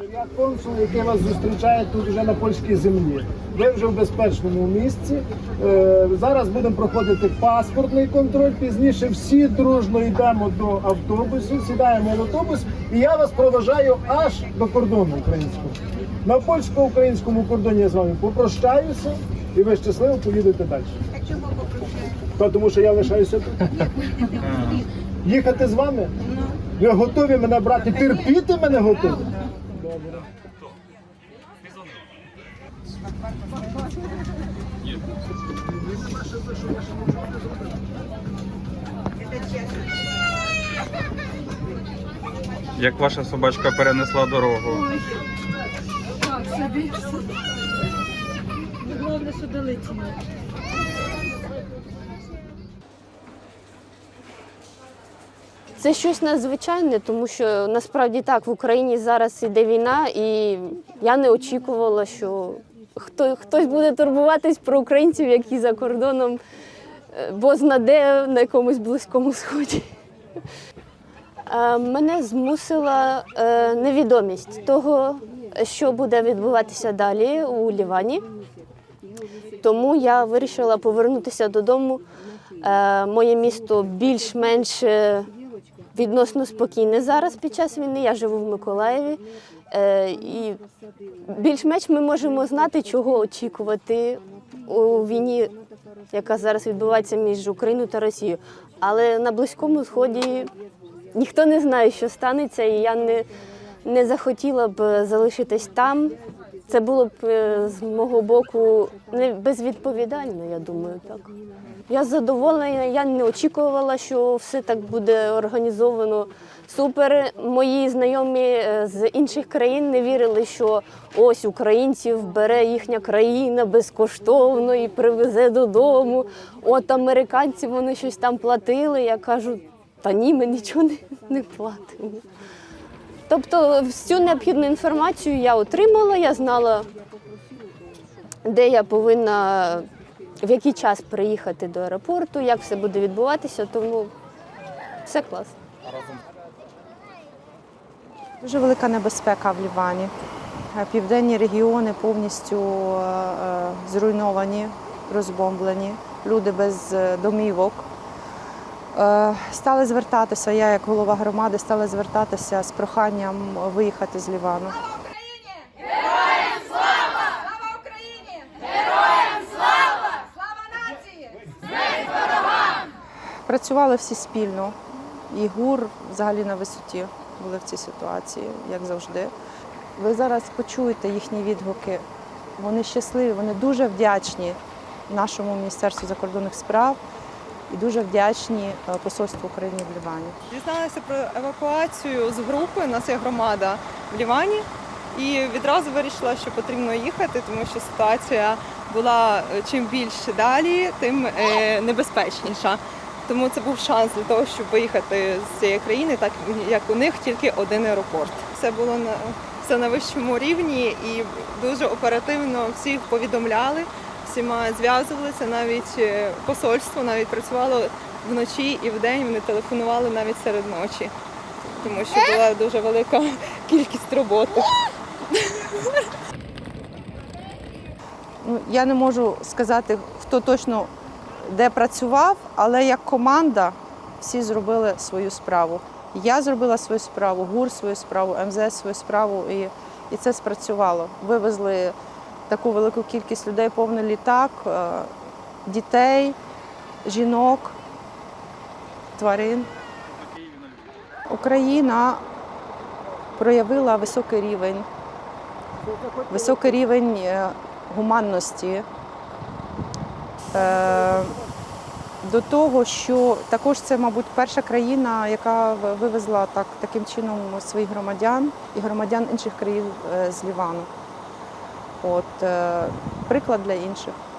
Я консул, який вас зустрічає тут вже на польській землі. Ви вже в безпечному місці. Е, Зараз будемо проходити паспортний контроль. Пізніше всі дружно йдемо до автобусу, сідаємо в автобус, і я вас проважаю аж до кордону українського. На польсько-українському кордоні я з вами попрощаюся, і ви щасливо поїдете далі. Та Тому що я лишаюся тут. Їхати з вами? Ви готові мене брати? Терпіти мене готові? Як ваша собачка перенесла дорогу? Так, собі. Головне, що долетіло. Це щось надзвичайне, тому що насправді так в Україні зараз іде війна, і я не очікувала, що хто, хтось буде турбуватись про українців, які за кордоном, е, бо знаде на якомусь близькому сході. Е, Мене змусила е, невідомість того, що буде відбуватися далі у Лівані. Тому я вирішила повернутися додому. Моє місто більш-менш відносно спокійне зараз під час війни. Я живу в Миколаєві. Е, І більш-менш ми можемо знати, чого очікувати у війні, яка зараз відбувається між Україною та Росією. Але на Близькому Сході ніхто не знає, що станеться, і я не, не захотіла б залишитись там. Це було б е, з мого боку не безвідповідально, я думаю, так. Я задоволена, я не очікувала, що все так буде організовано супер. Мої знайомі е, з інших країн не вірили, що ось українців бере їхня країна безкоштовно і привезе додому. От американці вони щось там платили. Я кажу, та ні, ми нічого не, не платимо. Тобто всю необхідну інформацію я отримала, я знала, де я повинна, в який час приїхати до аеропорту, як все буде відбуватися, тому все клас. Дуже велика небезпека в Лівані. Е, Південні регіони повністю е, е, зруйновані, розбомблені, люди без домівок. Е, Стали звертатися, я як голова громади стала звертатися з проханням виїхати з Лівану. Працювали всі спільно, і ГУР взагалі на висоті були в цій ситуації, як завжди. Ви зараз почуєте їхні відгуки. Вони щасливі, вони дуже вдячні нашому Міністерству закордонних справ і дуже вдячні е, посольству України в Лівані. Дізналася про евакуацію з групи. У нас є громада в Лівані. І відразу вирішила, що потрібно їхати, тому що ситуація була е, чим більше далі, тим е, небезпечніша. Тому це був шанс для того, щоб виїхати з цієї країни, так як у них тільки один аеропорт. Все було на все на вищому рівні і дуже оперативно всіх повідомляли, всіма зв'язувалися, навіть е, посольство навіть працювало вночі і вдень. Вони телефонували навіть серед ночі, тому що була дуже велика кількість роботи. Ну, я не можу сказати, хто точно де працював, але як команда всі зробили свою справу. Я зробила свою справу, ГУР свою справу, МЗС свою справу, і, і це спрацювало. Вивезли таку велику кількість людей, повний літак, е, дітей, жінок, тварин. Україна проявила високий рівень, високий рівень е, гуманності. Е, До того, що також це, мабуть, перша країна, яка вивезла так, таким чином своїх громадян і громадян інших країн з Лівану. От, е, приклад для інших.